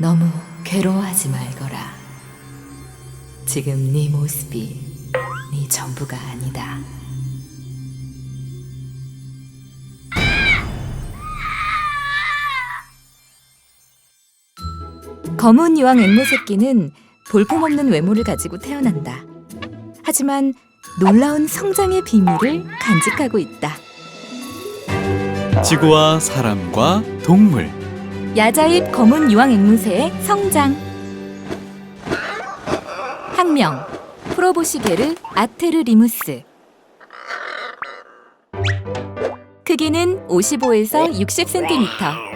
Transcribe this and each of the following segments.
원망하지 말거라. 지금 네 모습이 네 전부가 아니다. 검은 이왕 앵무 새끼는 볼품없는 외모를 가지고 태어난다. 하지만 놀라운 성장의 비밀을 간직하고 있다. 지구와 사람과 동물 야자입 검은 유황 앵무새의 성장. 학명 프로보시게르 아테르리무스. 크기는 55에서 60cm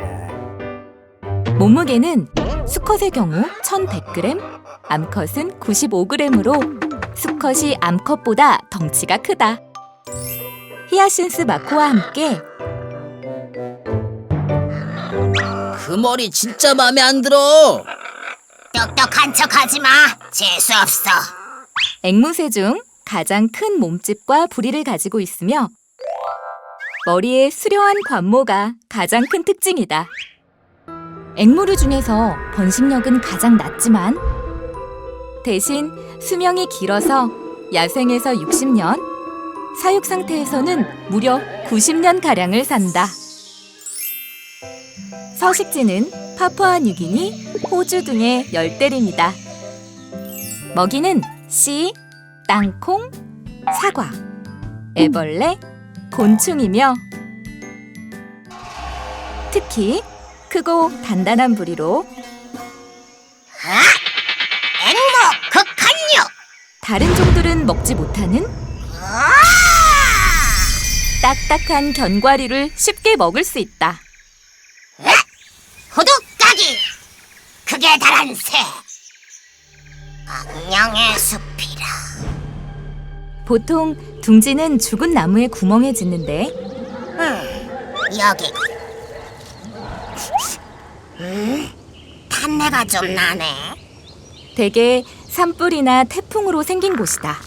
몸무게는 수컷의 경우 1100g 암컷은 95g으로 수컷이 암컷보다 덩치가 크다. 히아신스 마코와 함께 그 머리 진짜 마음에 안 들어. 똑똑한 척 하지 마. 재수 없어. 앵무새 중 가장 큰 몸집과 부리를 가지고 있으며 머리에 수려한 관모가 가장 큰 특징이다. 앵무류 중에서 번식력은 가장 낮지만 대신 수명이 길어서 야생에서 60년, 사육 상태에서는 무려 90년 가량을 산다. 서식지는 파푸아 뉴기니, 호주 등의 열대림이다. 먹이는 씨, 땅콩, 사과, 애벌레, 곤충이며 특히 크고 단단한 부리로 앵무 극한류. 다른 종들은 먹지 못하는 아! 딱딱한 견과류를 쉽게 먹을 수 있다. 호두까기. 극에 달한 새. 악령의 숲이라. 보통 둥지는 죽은 나무의 구멍에 짖는데 음, 여기. 음, 탄내가 좀 나네. 대개 산불이나 태풍으로 생긴 곳이다.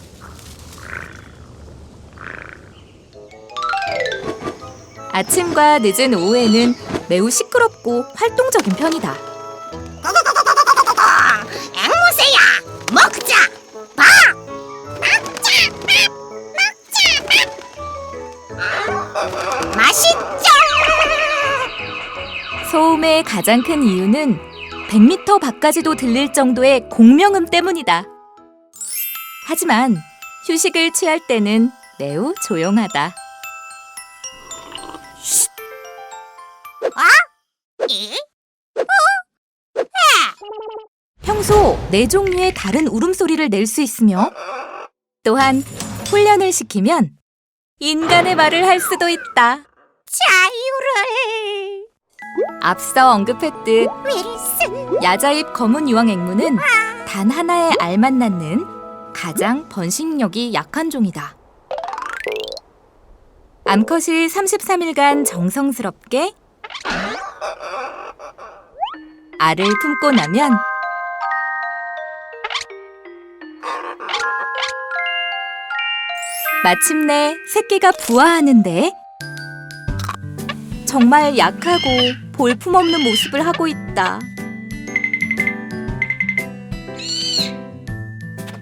아침과 늦은 오후에는 매우 시끄럽고 활동적인 편이다. 앵무새야 먹자 봐 먹자 먹자 맛있죠 소음의 가장 큰 이유는 100m 밖까지도 들릴 정도의 공명음 때문이다. 하지만 휴식을 취할 때는 매우 조용하다. 평소 네 종류의 다른 울음소리를 낼 수 있으며 또한 훈련을 시키면 인간의 말을 할 수도 있다. 자유를. 앞서 언급했듯 윌슨. 야자입 검은 유황 앵무는 단 하나의 알만 낳는 가장 번식력이 약한 종이다. 암컷이 33일간 정성스럽게 알을 품고 나면 마침내 새끼가 부화하는데 정말 약하고 볼품없는 모습을 하고 있다.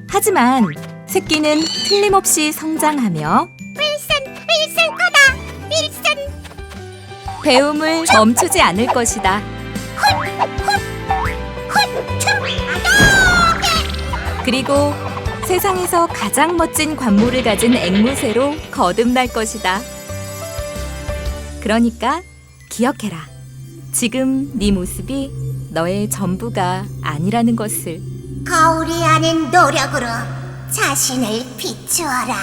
하지만 새끼는 틀림없이 성장하며. 배움을 멈추지 않을 것이다. 그리고 세상에서 가장 멋진 관모를 가진 앵무새로 거듭날 것이다. 그러니까 기억해라. 지금 네 모습이 너의 전부가 아니라는 것을. 거울이 아닌 노력으로 자신을 비추어라.